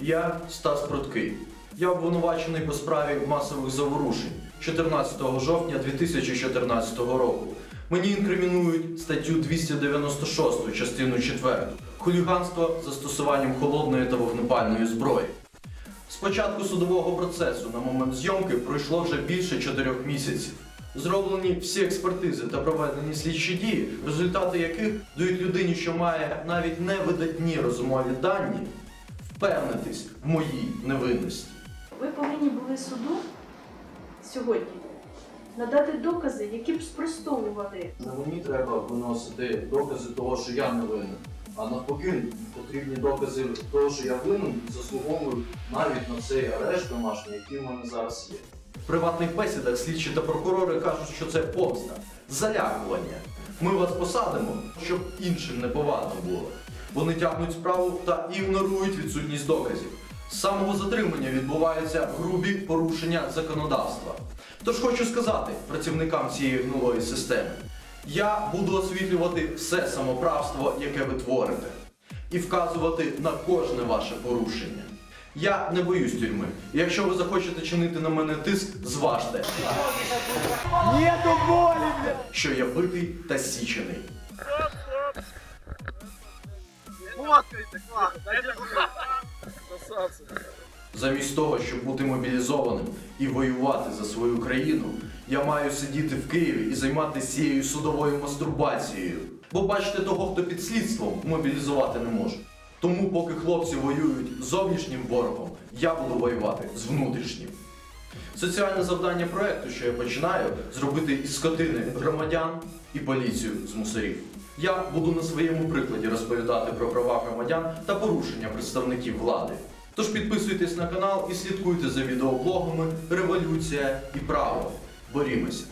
Я Стас Пруткий. Я обвинувачений по справі масових заворушень 14 жовтня 2014 року. Мені інкримінують статтю 296 частину 4 хуліганство з застосуванням холодної та вогнепальної зброї. З початку судового процесу на момент зйомки пройшло вже більше чотирьох місяців. Зроблені всі експертизи та проведені слідчі дії, результати яких дають людині, що має навіть невидатні розумові дані, впевнитись в моїй невинності. Ви повинні були суду сьогодні надати докази, які б спростовували. На мені треба виносити докази того, що я не винен. А навпаки, потрібні докази того, що я винен, заслуговують навіть на цей арешт домашній, який в мене зараз є. В приватних бесідах слідчі та прокурори кажуть, що це помста, залякування. Ми вас посадимо, щоб іншим не повадно було. Вони тягнуть справу та ігнорують відсутність доказів. З самого затримання відбуваються грубі порушення законодавства. Тож хочу сказати працівникам цієї гнулої системи: я буду освітлювати все самоправство, яке ви творите, і вказувати на кожне ваше порушення. Я не боюсь тюрми. Якщо ви захочете чинити на мене тиск, зважте, Нету блядь! що я битий та січений. Замість того, щоб бути мобілізованим і воювати за свою країну, я маю сидіти в Києві і займатися цією судовою мастурбацією. Бо бачите, того, хто під слідством, мобілізувати не може. Тому, поки хлопці воюють з зовнішнім ворогом, я буду воювати з внутрішнім. Соціальне завдання проекту, що я починаю, зробити із скотини громадян і поліцію з мусорів. Я буду на своєму прикладі розповідати про права громадян та порушення представників влади. Тож підписуйтесь на канал і слідкуйте за відеоблогами Революція і право. Борімося!